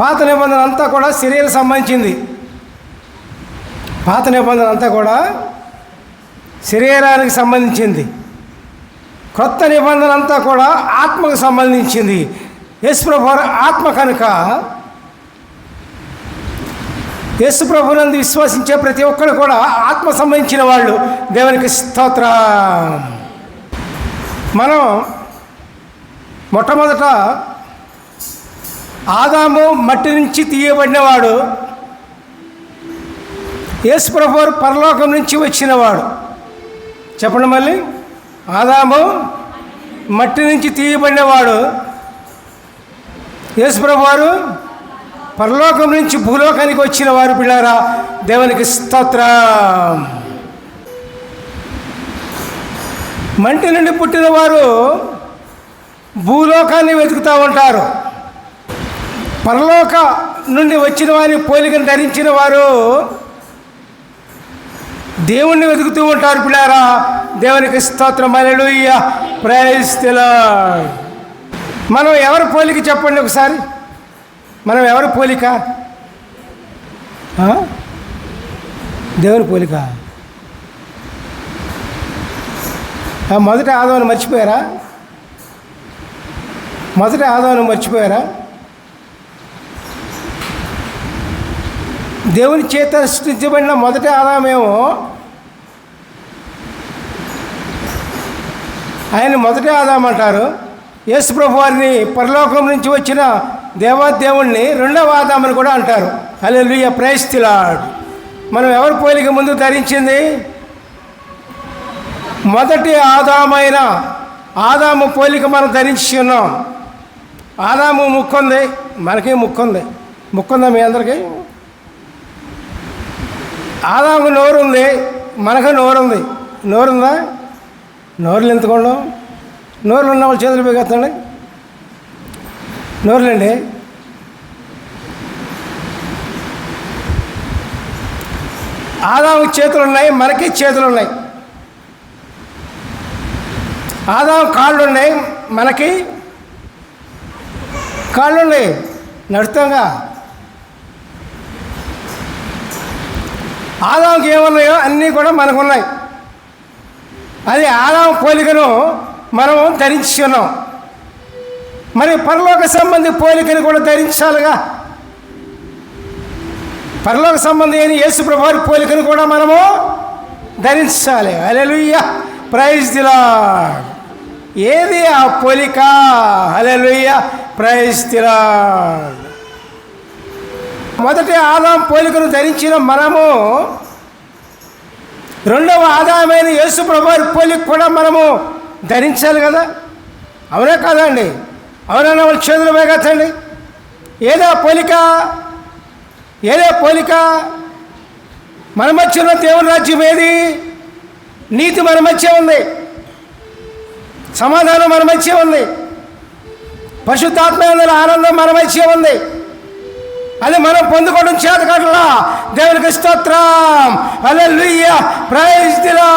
పాత నిబంధన అంతా కూడా శరీరం సంబంధించింది. పాత నిబంధన అంతా కూడా శరీరానికి సంబంధించింది. కొత్త నిబంధన అంతా కూడా ఆత్మకు సంబంధించింది. యేసుప్రభు ఆత్మ కనుక యేసుప్రభునందు విశ్వసించే ప్రతి ఒక్కరు కూడా ఆత్మ సంబంధించిన వాళ్ళు. దేవునికి స్తోత్ర. మనం మొట్టమొదట ఆదాము మట్టి నుంచి తీయబడినవాడు. యేసుప్రభువారు పరలోకం నుంచి వచ్చినవాడు. చెప్పండి మళ్ళీ. ఆదాము మట్టి నుంచి తీయబడినవాడు. యేసుప్రభువారు పరలోకం నుంచి భూలోకానికి వచ్చిన వారు పిల్లారా. దేవునికి స్తోత్రం. మంటి నుండి పుట్టినవారు భూలోకాన్ని వెతుకుతూ ఉంటారు. పరలోక నుండి వచ్చిన వారి పోలికను ధరించిన వారు దేవుణ్ణి వెతుకుతూ ఉంటారు పిల్లారా. దేవునికి స్తోత్రం. అలెలుయ్య ప్రైజ్ మనం ఎవరి పోలిక చెప్పండి ఒకసారి? మనం ఎవరి పోలిక? దేవుని పోలిక. మొదట మొదటి ఆదవాన్ని మర్చిపోయారా? మొదటి ఆదవాన్ని మర్చిపోయారా? దేవుని చేత సృష్టించబడిన మొదటి ఆదామేమో ఆయన మొదటి ఆదాం అంటారు. యేసు ప్రభు వారిని పరలోకం నుంచి వచ్చిన దేవాదేవుణ్ణి రెండవ ఆదామని కూడా అంటారు. అలెలుయ ప్రేస్తిలాడ్ మనం ఎవరి పోలిక ముందు ధరించింది? మొదటి ఆదామైన ఆదాము పోలిక మనం ధరించి ఉన్నాం. ఆదాము ముక్కుంది. మనకి ముక్కుంది? ముక్కుందా మీ అందరికీ? ఆదాము నోరు ఉంది మనకు నోరు ఉంది నోరుందా? నోరులు ఎంతకోండం నోరులు ఉన్న వాళ్ళు చేతులు పెగెత్తండి నోరులండి. ఆదాము చేతులు ఉన్నాయి మనకి చేతులు ఉన్నాయి. ఆదాము కాళ్ళు ఉన్నాయి మనకి కాళ్ళు ఉన్నాయి. నడుస్తాంగా? ఆదాంకి ఏమున్నాయో అన్నీ కూడా మనకు ఉన్నాయి అది ఆదాం పోలికను మనం ధరించుకున్నాం. మరి పరలోక సంబంధి పోలికను కూడా ధరించాలిగా. పరలోక సంబంధి అయిన యేసుప్రభువారి పోలికను కూడా మనము ధరించాలి. అలెలుయ్య ప్రైజ్ దిలా ఏది ఆ పోలిక? అలెలుయ్య ప్రైజ్ దిలా మొదటి ఆదాం పోలికను ధరించిన మనము రెండవ ఆదాయమైన యేసు ప్రభు పోలిక కూడా మనము ధరించాలి కదా? అవునా కాదండి అవునన్నా వాళ్ళ చేతులు వేగచ్చండి ఏదో పోలిక ఏదో పోలిక మన మధ్య దేవుని రాజ్యం ఏది? నీతి మన మధ్య ఉంది. సమాధానం మన మధ్య ఉంది. పశుతాత్మ ఆనందం మన మధ్య ఉంది. అది మనం పొందుకోవడం చేత కట్లా దేవునికి స్తోత్రం. అలెలుయ్య ప్రైజ్ దిలా